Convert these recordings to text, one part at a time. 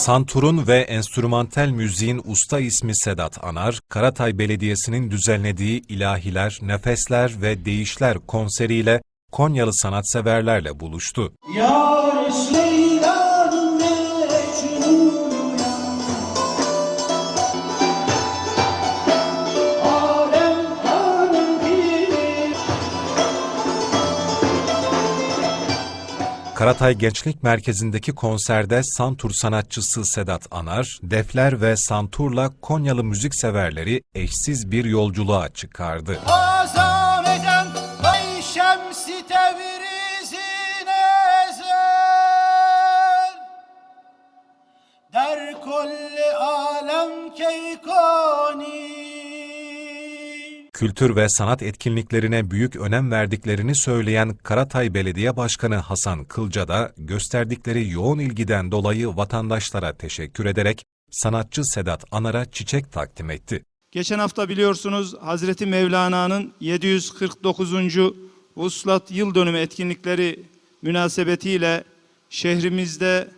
Santur'un ve enstrümantal müziğin usta ismi Sedat Anar, Karatay Belediyesi'nin düzenlediği İlahiler, Nefesler ve Değişler konseriyle Konyalı sanatseverlerle buluştu. Leyla'nın Karatay Gençlik Merkezi'ndeki konserde Santur sanatçısı Sedat Anar, defler ve santurla Konyalı müzik severleri eşsiz bir yolculuğa çıkardı. Azam eden Ay şemsi tevrizin ezel Der kolli alem keykani Kültür ve sanat etkinliklerine büyük önem verdiklerini söyleyen Karatay Belediye Başkanı Hasan Kılca da gösterdikleri yoğun ilgiden dolayı vatandaşlara teşekkür ederek sanatçı Sedat Anar'a çiçek takdim etti. Geçen hafta biliyorsunuz Hazreti Mevlana'nın 749. Vuslat Yıl Dönümü etkinlikleri münasebetiyle şehrimizde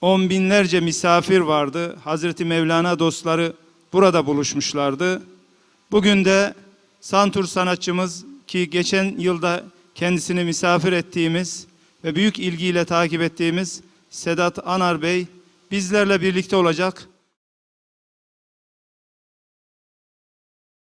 on binlerce misafir vardı. Hazreti Mevlana dostları burada buluşmuşlardı. Bugün de Santur sanatçımız ki geçen yılda kendisini misafir ettiğimiz ve büyük ilgiyle takip ettiğimiz Sedat Anar Bey bizlerle birlikte olacak.